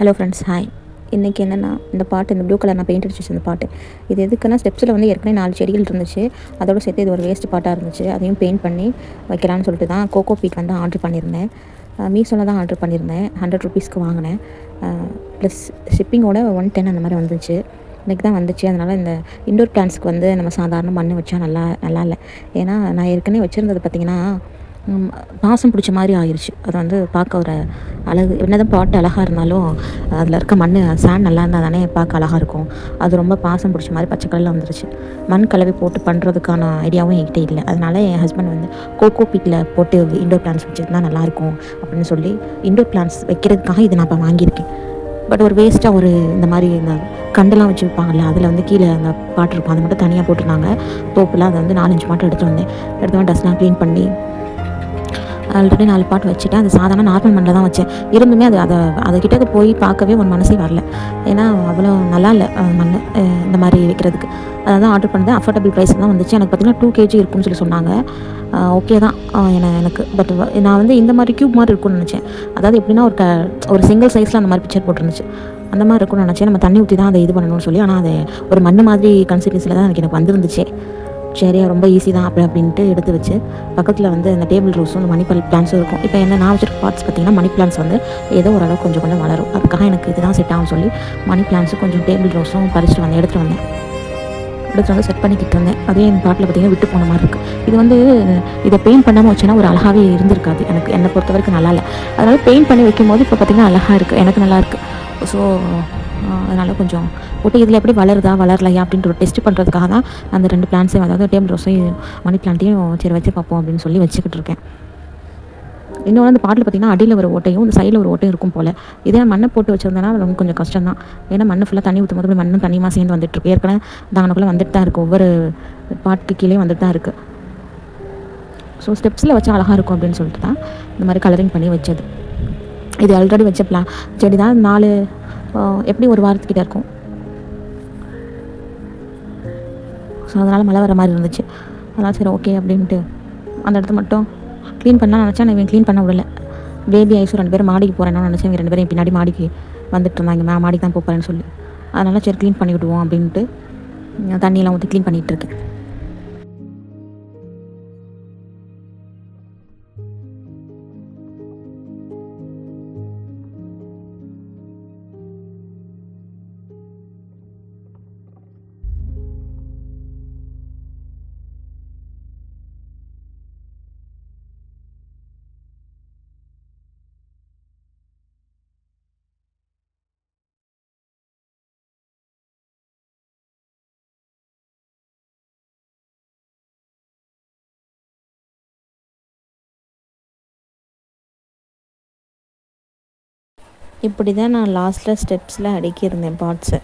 Hello friends hi இன்றைக்கி என்னென்னா இந்த பாட்டு இந்த ப்ளூ கலர் நான் பெயிண்ட் அடிச்சு அந்த பாட்டு. இது எதுக்குன்னா ஸ்டெப்ஸில் வந்து ஏற்கனவே நாலு செடிகள் இருந்துச்சு. அதோட சேர்த்து இது ஒரு வேஸ்ட் பாட்டாக இருந்துச்சு. அதையும் பெயிண்ட் பண்ணி வைக்கலான்னு சொல்லிட்டு தான் கோகோ பீட் வந்து ஆர்டர் பண்ணியிருந்தேன். மீஷோவில் தான் ஆர்டர் பண்ணியிருந்தேன். ஹண்ட்ரட் ருபீஸ்க்கு வாங்கினேன். ப்ளஸ் ஷிப்பிங்கோட ஒன் டென் அந்த மாதிரி வந்துச்சு. இன்றைக்கி தான் வந்துச்சு. அதனால் இந்த இண்டோர் பிளான்ஸ்க்கு வந்து நம்ம சாதாரண மண் வச்சா நல்லா நல்லா இல்லை. ஏன்னா நான் ஏற்கனவே வச்சுருந்தது பார்த்திங்கன்னா பாசம் பிடிச்ச மாதிரி ஆயிடுச்சு அது வந்து பார்க்க ஒரு அழகு என்னதான் பாட்டு அழகாக இருந்தாலும் அதில் இருக்க மண் சாண்ட் நல்லா இருந்தால் தானே பார்க்க அழகாக இருக்கும். அது ரொம்ப பாசம் பிடிச்ச மாதிரி பச்சை கலரில் வந்துருச்சு. மண் கலவை போட்டு பண்ணுறதுக்கான ஐடியாவும் என்கிட்ட இல்லை. அதனால என் ஹஸ்பண்ட் வந்து கோகோ பீட்டில் போட்டு இண்டோர் பிளான்ஸ் வச்சுருந்தா நல்லாயிருக்கும் அப்படின்னு சொல்லி இண்டோர் பிளான்ஸ் வைக்கிறதுக்காக இதை நான் இப்போ வாங்கியிருக்கேன். பட் ஒரு வேஸ்ட்டாக ஒரு இந்த மாதிரி இந்த கண்டெல்லாம் வச்சு வைப்பாங்கல்ல அதில் வந்து கீழே அந்த பாட்டு இருக்கும். அதை மட்டும் தனியாக போட்டிருந்தாங்க. தோப்புலாம் அதை வந்து நாலஞ்சு பாட்டு எடுத்து வந்தேன். எடுத்து டஸ்ட்லாம் க்ளீன் பண்ணி ஆல்ரெடி நாலு பாட்டு வச்சுட்டு அது சாதாரண நார்மல் மண்ணில் தான் வச்சேன். இருந்துமே அது அதை அதை போய் பார்க்கவே ஒரு மனசே வரல. ஏன்னா அவ்வளோ நல்லா இல்லை மண் இந்த மாதிரி வைக்கிறதுக்கு. அதான் ஆர்டர் பண்ணேன் அஃபோர்டபுள் ப்ரைஸ் தான் வந்துச்சு. எனக்கு பார்த்தீங்கன்னா டூ கேஜி இருக்கும்னு சொல்லி சொன்னாங்க. ஓகே தான் ஆஹ் என எனக்கு. பட் நான் வந்து இந்த மாதிரி க்யூப் மாதிரி இருக்கும்னு நினச்சேன். அதாவது எப்படின்னா ஒரு க ஒரு சிங்கிள் சைஸில் அந்த மாதிரி பிக்சர் போட்டுருந்துச்சு. அந்த மாதிரி இருக்கும்னு நினச்சேன். நம்ம தண்ணி ஊற்றி தான் அதை இது பண்ணணும்னு சொல்லி. ஆனால் அது ஒரு மண் மாதிரி கன்சிஸ்டன்சியில் தான் எனக்கு எனக்கு வந்துருந்துச்சு. சரி ரொம்ப ஈஸி தான் அப்படி அப்படின்ட்டு எடுத்து வச்சு பக்கத்தில் வந்து அந்த டேபிள் ரோஸும் அந்த மணி பிளான்ஸும் இருக்கும். இப்போ என்ன நான் வச்சுருக்க பார்ட்ஸ் பார்த்தீங்கன்னா மணி பிளான்ஸ் வந்து ஏதோ ஓரளவு கொஞ்சம் கொஞ்சம் வளரும். அதுக்காக எனக்கு இதுதான் செட் ஆகும் சொல்லி மணி பிளான்ஸும் கொஞ்சம் டேபிள் ரோஸும் பறிச்சுட்டு வந்து எடுத்துகிட்டு வந்தேன். எடுத்து வந்து செட் பண்ணிக்கிட்டு இருந்தேன். அதே என் பாட்டில் பார்த்தீங்கன்னா விட்டு போன மாதிரி இருக்குது இது வந்து இதை பெயிண்ட் பண்ணாமல் வச்சேன்னா ஒரு அழகாகவே இருந்திருக்காது. எனக்கு என்னை பொறுத்த வரைக்கும் நல்லா இல்லை. அதனால் பெயிண்ட் பண்ணி வைக்கும்போது இப்போ பார்த்தீங்கன்னா அழகாக இருக்குது எனக்கு நல்லா இருக்குது ஸோ அதனால் கொஞ்சம் போட்டு இதில் எப்படி வளருதா வளரலையா அப்படின்ற ஒரு டெஸ்ட் பண்ணுறதுக்காக தான் அந்த ரெண்டு பிளான்ஸையும் அதாவது டேபிள் ரோஸையும் மணி பிளான்ட்டையும் சரி வச்சு பார்ப்போம் அப்படின்னு சொல்லி வச்சுக்கிட்டு இருக்கேன். இன்னொன்று அந்த பாட்டில் பார்த்தீங்கன்னா அடியில் ஒரு ஓட்டையும் இந்த சைடில் ஒரு ஓட்டையும் இருக்கும் போல். இதே மண்ணை போட்டு வச்சிருந்தேன்னா ரொம்ப கொஞ்சம் கஷ்டம் தான். ஏன்னா மண்ணை ஃபுல்லாக தண்ணி ஊற்றும் போது மண்ணும் தண்ணியுமா சேர்ந்து வந்துட்டு இருக்கு. ஏற்கனவே தாங்கனக்குள்ளே வந்துட்டு தான் இருக்குது ஒவ்வொரு பாட்டுக்கு கீழே வந்துட்டு தான் இருக்குது ஸோ ஸ்டெப்ஸில் வச்சா அழகாக இருக்கும் அப்படின்னு சொல்லிட்டு தான் இந்த மாதிரி கலரிங் பண்ணி வச்சது. இது ஆல்ரெடி வச்ச பிளா செடி தான் நாலு எப்படி ஒரு வாரத்துக்கிட்ட இருக்கும்? ஸோ அதனால் மழை வர மாதிரி இருந்துச்சு. அதனால் சரி ஓகே அப்படின்ட்டு அந்த இடத்த மட்டும் க்ளீன் பண்ணலாம் நினச்சா நான் இவன் க்ளீன் பண்ண விடல. பேபி ஐஸும் ரெண்டு பேரும் மாடிக்கு போகிறேன்னு நினச்சேன். இவங்க ரெண்டு பேரும் பின்னாடி மாடிக்கு வந்துட்டு இருந்தாங்க. மேம் மாடிக்கு தான் போகிறேன்னு சொல்லி. அதனால் சரி க்ளீன் பண்ணி விடுவோம் அப்படின்ட்டு தண்ணியெல்லாம் ஊற்றி க்ளீன் பண்ணிகிட்டு இப்படி தான் நான் லாஸ்ட்டில் ஸ்டெப்ஸில் அடுக்கியிருந்தேன் பார்ட்ஸை